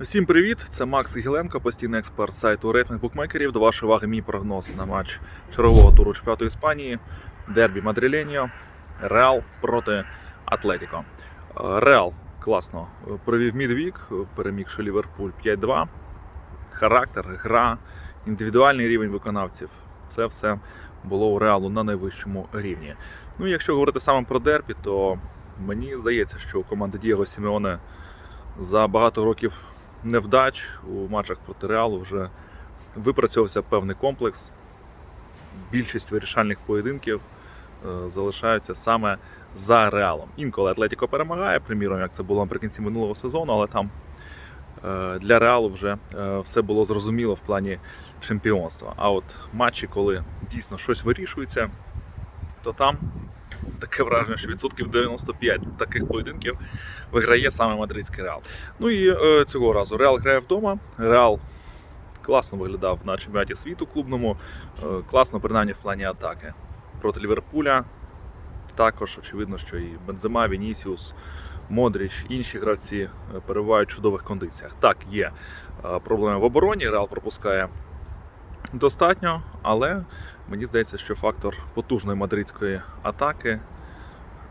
Всім привіт! Це Макс Гіленко, постійний експерт сайту рейтинг букмекерів. До вашої уваги мій прогноз на матч чергового туру чемпіонату Іспанії, Дербі Мадриленіо, Реал проти Атлетіко. Реал класно е, провів мідвік, е, перемігши Ліверпуль 5-2. Характер, гра, індивідуальний рівень виконавців. Це все було у Реалу на найвищому рівні. Ну і якщо говорити саме про дербі, то мені здається, що у команди Дієго Сімеоне за багато років невдач у матчах проти Реалу вже випрацьовувався певний комплекс. Більшість вирішальних поєдинків е, залишаються саме за Реалом. Інколи Атлетіко перемагає, приміром, як це було наприкінці минулого сезону, але там е, для Реалу вже е, все було зрозуміло в плані чемпіонства. А от матчі, коли дійсно щось вирішується, то там таке враження, що відсотків 95 таких поєдинків виграє саме мадридський Реал. Ну і е, цього разу Реал грає вдома. Реал класно виглядав на чемпіонаті світу клубному, е, класно принаймні в плані атаки. Проти Ліверпуля також очевидно, що і Бензема, Вінісіус, Модріч, інші гравці е, перебувають в чудових кондиціях. Так, є проблеми в обороні, Реал пропускає достатньо, але мені здається, що фактор потужної мадридської атаки,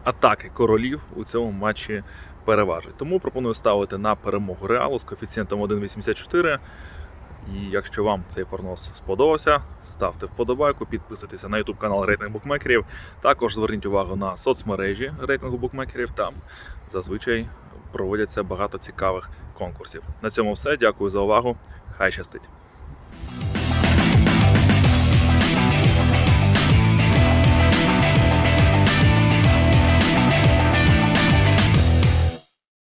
атаки королів у цьому матчі переважить. Тому пропоную ставити на перемогу Реалу з коефіцієнтом 1,84. І якщо вам цей прогноз сподобався, ставте вподобайку, підписуйтеся на YouTube канал Рейтинг Букмекерів. Також зверніть увагу на соцмережі рейтингу букмекерів. Там зазвичай проводяться багато цікавих конкурсів. На цьому все. Дякую за увагу. Хай щастить!